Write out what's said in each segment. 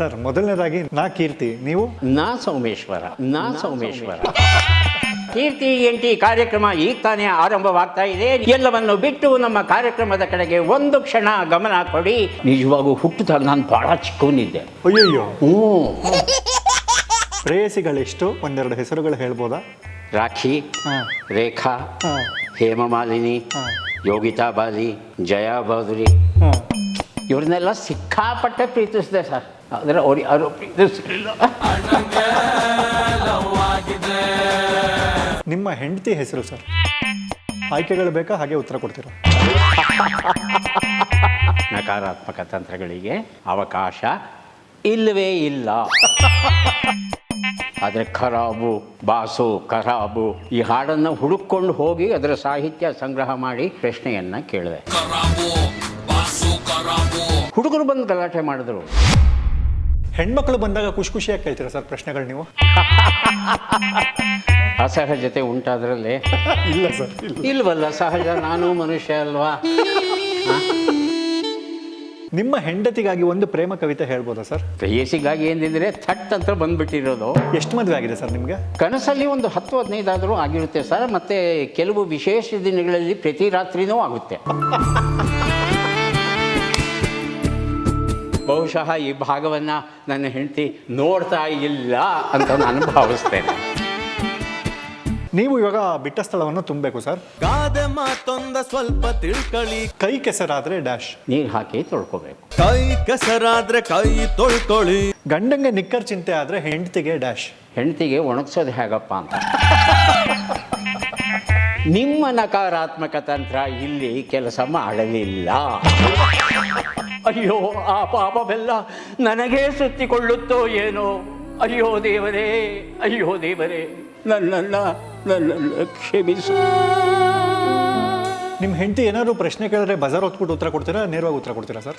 Sir ಮೊದಲನೇದಾಗಿ ನಾ ಕೀರ್ತಿ ನೀವು? ನಾ ಸೋಮೇಶ್ವರ ನಾ ಸೋಮೇಶ್ವರ. ಕೀರ್ತಿ ಎಂಟಿ ಕಾರ್ಯಕ್ರಮ ಈಗ ತಾನೇ ಆರಂಭವಾಗ್ತಾ ಇದೆ. ಎಲ್ಲವನ್ನು ಬಿಟ್ಟು ನಮ್ಮ ಕಾರ್ಯಕ್ರಮದ ಕಡೆಗೆ ಒಂದು ಕ್ಷಣ ಗಮನ ಕೊಡಿ. ನಿಜವಾಗೂ ಹುಟ್ಟಿದಾಗ ನಾನು ಬಹಳ ಚಿಕ್ಕವನಿದ್ದೆ. ಅಯ್ಯಯ್ಯೋ. ಹ್ಞೂ. ಪ್ರೇಯಸಿಗಳೆಷ್ಟು? ಒಂದೆರಡು ಹೆಸರುಗಳು ಹೇಳ್ಬೋದಾ? ರಾಖಿ ಹಾಂ. ರೇಖಾ ಹಾಂ. ಹೇಮಮಾಲಿನಿ ಹಾಂ. ಯೋಗಿತಾ ಬಾಲಿ ಜಯಾ ಬಾದುರಿ ಹಾಂ. ಇವ್ರನ್ನೆಲ್ಲ ಸಿಕ್ಕಾಪಟ್ಟೆ ಪ್ರೀತಿಸಿದೆ ಸರ್. ಆದರೆ ಅವ್ರು ಯಾರು ಪ್ರೀತಿಸಲಿಲ್ಲ ನಿಮ್ಮ ಹೆಂಡತಿ ಹೆಸರು ಸರ್? ಆಯ್ಕೆಗಳು ಬೇಕಾ? ಹಾಗೆ ಉತ್ತರ ಕೊಡ್ತೀರಾ? ನಕಾರಾತ್ಮಕ ತಂತ್ರಗಳಿಗೆ ಅವಕಾಶ ಇಲ್ಲವೇ ಇಲ್ಲ. ಆದರೆ ಖರಾಬು ಬಾಸು ಖರಾಬು ಈ ಹಾಡನ್ನು ಹುಡುಕೊಂಡು ಹೋಗಿ ಅದರ ಸಾಹಿತ್ಯ ಸಂಗ್ರಹ ಮಾಡಿ ಪ್ರಶ್ನೆಯನ್ನು ಕೇಳಿದೆ. ಹುಡುಗರು ಬಂದು ಗಲಾಟೆ ಮಾಡಿದ್ರು. ಹೆಣ್ಮಕ್ಳು ಬಂದಾಗ ಖುಷಿ ಖುಷಿಯಾಗಿ ಕೇಳ್ತೀರಾ ಸರ್ ಪ್ರಶ್ನೆಗಳು ನೀವು? ಅಸಹಜತೆ ಉಂಟಾದ್ರಲ್ಲಿ? ಇಲ್ಲ ಸರ್ ಇಲ್ಲ. ಇಲ್ವಲ್ಲ ಸಹಜ ನಾನು ಮನುಷ್ಯ ಅಲ್ವಾ? ನಿಮ್ಮ ಹೆಂಡತಿಗಾಗಿ ಒಂದು ಪ್ರೇಮ ಕವಿತೆ ಹೇಳ್ಬೋದಾ ಸರ್? ಪ್ರೇಯಸಿಗಾಗಿ ಏನಿದ್ರೆ ಥಟ್ ಅಂತ ಬಂದ್ಬಿಟ್ಟಿರೋದು. ಎಷ್ಟು ಮದುವೆ ಆಗಿದೆ ಸರ್ ನಿಮಗೆ? ಕನಸಲ್ಲಿ ಒಂದು ಹತ್ತು ಹದಿನೈದಾದರೂ ಆಗಿರುತ್ತೆ ಸರ್ ಮತ್ತೆ ಕೆಲವು ವಿಶೇಷ ದಿನಗಳಲ್ಲಿ ಪ್ರತಿ ರಾತ್ರಿನೂ ಆಗುತ್ತೆ. ಬಹುಶಃ ಈ ಭಾಗವನ್ನು ನನ್ನ ಹೆಂಡತಿ ನೋಡ್ತಾ ಇಲ್ಲ ಅಂತ ನಾನು ಭಾವಿಸ್ತೇನೆ. ನೀವು ಇವಾಗ ಬಿಟ್ಟ ಸ್ಥಳವನ್ನು ತುಂಬಬೇಕು ಸರ್. ಗಾದೆ ಮಾತೊಂದ ಸ್ವಲ್ಪ ತಿಳ್ಕಳಿ. ಕೈ ಕೆಸರಾದ್ರೆ ಡ್ಯಾಶ್. ನೀರು ಹಾಕಿ ತೊಳ್ಕೊಬೇಕು. ಕೈ ಕೆಸರಾದ್ರೆ ಕೈ ತೊಳ್ಕೊಳ್ಳಿ ಗಂಡಂಗೆ ನಿಕ್ಕರ್ ಚಿಂತೆ ಆದ್ರೆ ಹೆಂಡತಿಗೆ ಡ್ಯಾಶ್. ಹೆಂಡತಿಗೆ ಒಣಗಿಸೋದು ಹೇಗಪ್ಪ ಅಂತ. ನಿಮ್ಮ ನಕಾರಾತ್ಮಕ ತಂತ್ರ ಇಲ್ಲಿ ಕೆಲಸ ಮಾಡಲಿಲ್ಲ. ಅಯ್ಯೋ ಆ ಪಾಪವೆಲ್ಲ ನನಗೇ ಸುತ್ತಿಕೊಳ್ಳುತ್ತೋ ಏನೋ? ಅಯ್ಯೋ ದೇವರೇ ಅಯ್ಯೋ ದೇವರೇ ನನ್ನನ್ನ ನನ್ನನ್ನು ಕ್ಷಮಿಸು. ನಿಮ್ಮ ಹೆಂಡತಿ ಏನಾದ್ರು ಪ್ರಶ್ನೆ ಕೇಳಿದ್ರೆ ಬಜಾರ್ ಹೊತ್ಬಿಟ್ಟು ಉತ್ತರ ಕೊಡ್ತೀರಾ? ನೇರವಾಗಿ ಉತ್ತರ ಕೊಡ್ತೀರಾ ಸರ್?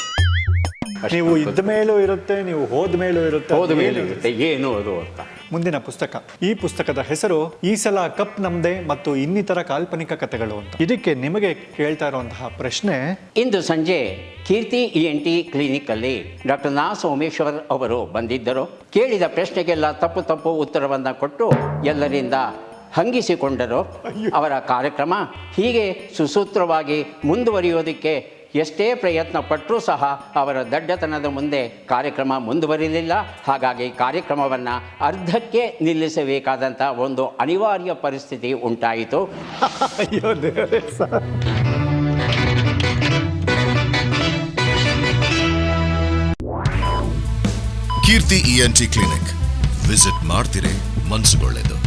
ನೀವು ಇದ್ದ ಮೇಲೂ ಇರುತ್ತೆ ನೀವು ಹೋದ ಮೇಲೂ ಇರುತ್ತೆ ಹೋದ ಮೇಲೂ ಏನು ಇರುತ್ತೆ ಏನು ಅದು ಅಂತ ಮುಂದಿನ ಪುಸ್ತಕ. ಈ ಪುಸ್ತಕದ ಹೆಸರು ಈ ಸಲ ಕಪ್ ನಮ್ದೆ ಮತ್ತು ಇನ್ನಿತರ ಕಾಲ್ಪನಿಕ ಕಥೆಗಳು ಅಂತ. ಇದಕ್ಕೆ ನಿಮಗೆ ಕೇಳ್ತಾ ಇರುವಂತಹ ಪ್ರಶ್ನೆ ಇಂದು ಸಂಜೆ ಕೀರ್ತಿ ಇ ಎನ್ ಟಿ ಕ್ಲಿನಿಕಲ್ಲಿ ಡಾಕ್ಟರ್ ನಾ ಸೋಮೇಶ್ವರ್ ಅವರು ಬಂದಿದ್ದರು. ಕೇಳಿದ ಪ್ರಶ್ನೆಗೆಲ್ಲ ತಪ್ಪು ತಪ್ಪು ಉತ್ತರವನ್ನು ಕೊಟ್ಟು ಎಲ್ಲರಿಂದ ಹಂಗಿಸಿಕೊಂಡರು. ಅವರ ಕಾರ್ಯಕ್ರಮ ಹೀಗೆ ಸುಸೂತ್ರವಾಗಿ ಮುಂದುವರಿಯೋದಕ್ಕೆ ಎಷ್ಟೇ ಪ್ರಯತ್ನ ಪಟ್ಟರೂ ಸಹ ಅವರ ದಡ್ಡತನದ ಮುಂದೆ ಕಾರ್ಯಕ್ರಮ ಮುಂದುವರಿಲಿಲ್ಲ. ಹಾಗಾಗಿ ಕಾರ್ಯಕ್ರಮವನ್ನು ಅರ್ಧಕ್ಕೆ ನಿಲ್ಲಿಸಬೇಕಾದಂಥ ಒಂದು ಅನಿವಾರ್ಯ ಪರಿಸ್ಥಿತಿ ಉಂಟಾಯಿತು. ಕೀರ್ತಿ ಇಎನ್ಟಿ ಕ್ಲಿನಿಕ್. ವಿಸಿಟ್ ಮಾಡ್ತಿರೇ ಮನ್ಸುಗೊಳ್ಳೆದು.